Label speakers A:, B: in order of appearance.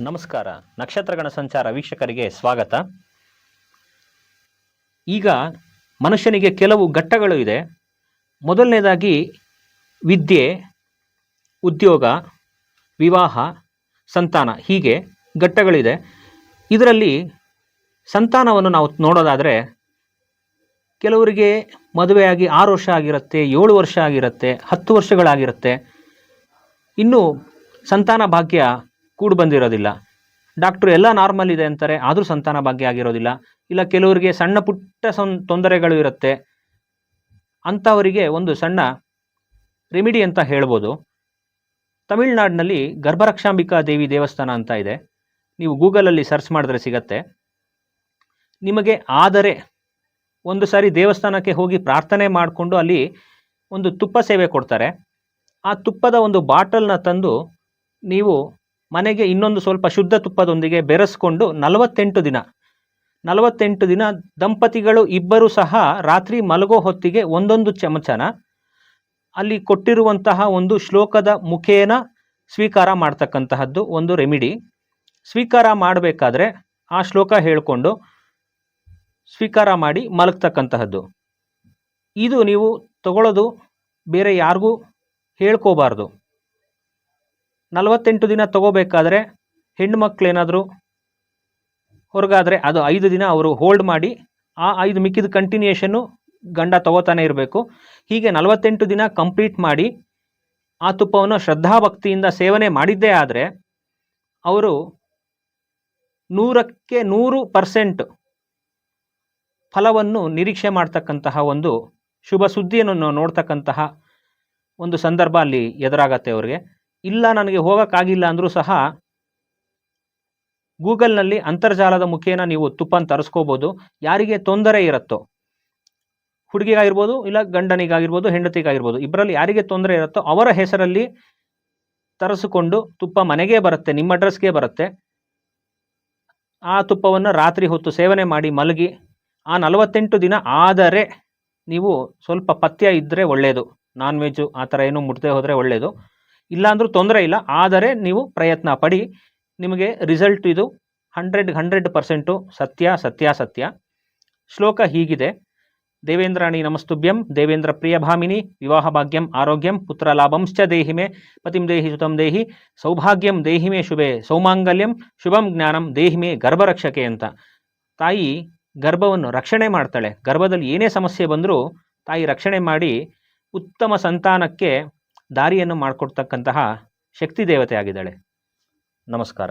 A: ನಮಸ್ಕಾರ. ನಕ್ಷತ್ರಗಣ ಸಂಚಾರ ವೀಕ್ಷಕರಿಗೆ ಸ್ವಾಗತ. ಈಗ ಮನುಷ್ಯನಿಗೆ ಕೆಲವು ಘಟ್ಟಗಳು ಇದೆ. ಮೊದಲನೇದಾಗಿ ವಿದ್ಯೆ, ಉದ್ಯೋಗ, ವಿವಾಹ, ಸಂತಾನ ಹೀಗೆ ಘಟ್ಟಗಳಿದೆ. ಇದರಲ್ಲಿ ಸಂತಾನವನ್ನು ನಾವು ನೋಡೋದಾದರೆ ಕೆಲವರಿಗೆ ಮದುವೆಯಾಗಿ ಆರು ವರ್ಷ ಆಗಿರುತ್ತೆ, ಏಳು ವರ್ಷ ಆಗಿರುತ್ತೆ, ಹತ್ತು ವರ್ಷಗಳಾಗಿರುತ್ತೆ. ಇನ್ನು ಸಂತಾನ ಭಾಗ್ಯ ಕೂಡು ಬಂದಿರೋದಿಲ್ಲ. ಡಾಕ್ಟ್ರು ಎಲ್ಲ ನಾರ್ಮಲ್ ಇದೆ ಅಂತಾರೆ, ಆದರೂ ಸಂತಾನ ಭಾಗ್ಯ ಆಗಿರೋದಿಲ್ಲ. ಇಲ್ಲ ಕೆಲವರಿಗೆ ಸಣ್ಣ ಪುಟ್ಟ ತೊಂದರೆಗಳು ಇರುತ್ತೆ. ಅಂಥವರಿಗೆ ಒಂದು ಸಣ್ಣ ರೆಮಿಡಿ ಅಂತ ಹೇಳ್ಬೋದು. ತಮಿಳ್ನಾಡಿನಲ್ಲಿ ಗರ್ಭರಕ್ಷಾಂಬಿಕಾ ದೇವಿ ದೇವಸ್ಥಾನ ಅಂತ ಇದೆ. ನೀವು ಗೂಗಲಲ್ಲಿ ಸರ್ಚ್ ಮಾಡಿದ್ರೆ ಸಿಗತ್ತೆ. ನಿಮಗೆ ಆದರೆ ಒಂದು ಸಾರಿ ದೇವಸ್ಥಾನಕ್ಕೆ ಹೋಗಿ ಪ್ರಾರ್ಥನೆ ಮಾಡಿಕೊಂಡು ಅಲ್ಲಿ ಒಂದು ತುಪ್ಪ ಸೇವೆ ಕೊಡ್ತಾರೆ. ಆ ತುಪ್ಪದ ಒಂದು ಬಾಟಲ್ನ ತಂದು ನೀವು ಮನೆಗೆ ಇನ್ನೊಂದು ಸ್ವಲ್ಪ ಶುದ್ಧ ತುಪ್ಪದೊಂದಿಗೆ ಬೆರೆಸ್ಕೊಂಡು ನಲವತ್ತೆಂಟು ದಿನ ನಲವತ್ತೆಂಟು ದಿನ ದಂಪತಿಗಳು ಇಬ್ಬರು ಸಹ ರಾತ್ರಿ ಮಲಗೋ ಹೊತ್ತಿಗೆ ಒಂದೊಂದು ಚಮಚನ ಅಲ್ಲಿ ಕೊಟ್ಟಿರುವಂತಹ ಒಂದು ಶ್ಲೋಕದ ಮುಖೇನ ಸ್ವೀಕಾರ ಮಾಡ್ತಕ್ಕಂತಹದ್ದು ಒಂದು ರೆಮಿಡಿ. ಸ್ವೀಕಾರ ಮಾಡಬೇಕಾದ್ರೆ ಆ ಶ್ಲೋಕ ಹೇಳಿಕೊಂಡು ಸ್ವೀಕಾರ ಮಾಡಿ ಮಲಗ್ತಕ್ಕಂತಹದ್ದು. ಇದು ನೀವು ತಗೊಳ್ಳೋದು ಬೇರೆ ಯಾರಿಗೂ ಹೇಳ್ಕೋಬಾರ್ದು. ನಲವತ್ತೆಂಟು ದಿನ ತಗೋಬೇಕಾದ್ರೆ ಹೆಣ್ಣುಮಕ್ಳೇನಾದರೂ ಹೊರಗಾದರೆ ಅದು ಐದು ದಿನ ಅವರು ಹೋಲ್ಡ್ ಮಾಡಿ ಆ ಐದು ಮಿಕ್ಕಿದ ಕಂಟಿನ್ಯೂಯೇಷನ್ನು ಗಂಡ ತಗೋತಾನೆ ಇರಬೇಕು. ಹೀಗೆ ನಲವತ್ತೆಂಟು ದಿನ ಕಂಪ್ಲೀಟ್ ಮಾಡಿ ಆ ತುಪ್ಪವನ್ನು ಶ್ರದ್ಧಾಭಕ್ತಿಯಿಂದ ಸೇವನೆ ಮಾಡಿದ್ದೇ ಆದರೆ ಅವರು ನೂರಕ್ಕೆ ನೂರು ಪರ್ಸೆಂಟ್ ಫಲವನ್ನು ನಿರೀಕ್ಷೆ ಮಾಡ್ತಕ್ಕಂತಹ ಒಂದು ಶುಭ ಸುದ್ದಿಯನ್ನು ನೋಡ್ತಕ್ಕಂತಹ ಒಂದು ಸಂದರ್ಭ ಅಲ್ಲಿ ಎದುರಾಗತ್ತೆ ಅವ್ರಿಗೆ. ಇಲ್ಲ ನನಗೆ ಹೋಗೋಕ್ಕಾಗಿಲ್ಲ ಅಂದರೂ ಸಹ ಗೂಗಲ್ನಲ್ಲಿ ಅಂತರ್ಜಾಲದ ಮುಖೇನ ನೀವು ತುಪ್ಪನ ತರಿಸ್ಕೋಬೋದು. ಯಾರಿಗೆ ತೊಂದರೆ ಇರುತ್ತೋ, ಹುಡುಗಿಗಾಗಿರ್ಬೋದು ಇಲ್ಲ ಗಂಡನಿಗಾಗಿರ್ಬೋದು, ಹೆಂಡತಿಗಾಗಿರ್ಬೋದು ಇಬ್ಬರಲ್ಲಿ ಯಾರಿಗೆ ತೊಂದರೆ ಇರುತ್ತೋ ಅವರ ಹೆಸರಲ್ಲಿ ತರಿಸಿಕೊಂಡು ತುಪ್ಪ ಮನೆಗೆ ಬರುತ್ತೆ, ನಿಮ್ಮ ಅಡ್ರೆಸ್ಗೆ ಬರುತ್ತೆ. ಆ ತುಪ್ಪವನ್ನು ರಾತ್ರಿ ಹೊತ್ತು ಸೇವನೆ ಮಾಡಿ ಮಲಗಿ, ಆ ನಲವತ್ತೆಂಟು ದಿನ ಆದರೆ ನೀವು ಸ್ವಲ್ಪ ಪಥ್ಯ ಇದ್ದರೆ ಒಳ್ಳೆಯದು ನಾನ್ ವೆಜ್ಜು ಆ ಥರ ಏನೂ ಮುಟ್ಟದೆ ಹೋದರೆ ಒಳ್ಳೆಯದು ಇಲ್ಲಾಂದ್ರೂ ತೊಂದರೆ ಇಲ್ಲ, ಆದರೆ ನೀವು ಪ್ರಯತ್ನ ಪಡಿ. ನಿಮಗೆ ರಿಸಲ್ಟ್ ಇದು ಹಂಡ್ರೆಡ್ ಹಂಡ್ರೆಡ್ ಪರ್ಸೆಂಟು ಸತ್ಯ ಸತ್ಯ ಸತ್ಯ. ಶ್ಲೋಕ ಹೀಗಿದೆ. ದೇವೇಂದ್ರಾಣಿ ನಮಸ್ತುಭ್ಯಂ, ದೇವೇಂದ್ರ ಪ್ರಿಯಭಾಮಿನಿ ವಿವಾಹ ಭಾಗ್ಯಂ, ಆರೋಗ್ಯಂ, ಪುತ್ರ ಲಾಭಂಶ್ಚ ದೇಹಿ ಮೇ ಪತಿಂ ದೇಹಿ ಸುತಂ ದೇಹಿ, ಸೌಭಾಗ್ಯಂ ದೇಹಿ ಮೇ ಶುಭೆ, ಸೌಮಾಂಗಲ್ಯಂ ಶುಭಂ ಜ್ಞಾನಂ ದೇಹಿ ಮೇ ಗರ್ಭರಕ್ಷಕೆ ಅಂತ. ತಾಯಿ ಗರ್ಭವನ್ನು ರಕ್ಷಣೆ ಮಾಡ್ತಾಳೆ. ಗರ್ಭದಲ್ಲಿ ಏನೇ ಸಮಸ್ಯೆ ಬಂದರೂ ತಾಯಿ ರಕ್ಷಣೆ ಮಾಡಿ ಉತ್ತಮ ಸಂತಾನಕ್ಕೆ ದಾರಿಯನ್ನು ಮಾಡಿಕೊಡ್ತಕ್ಕಂತಹ ಶಕ್ತಿ ದೇವತೆ ಆಗಿದ್ದಾಳೆ ನಮಸ್ಕಾರ.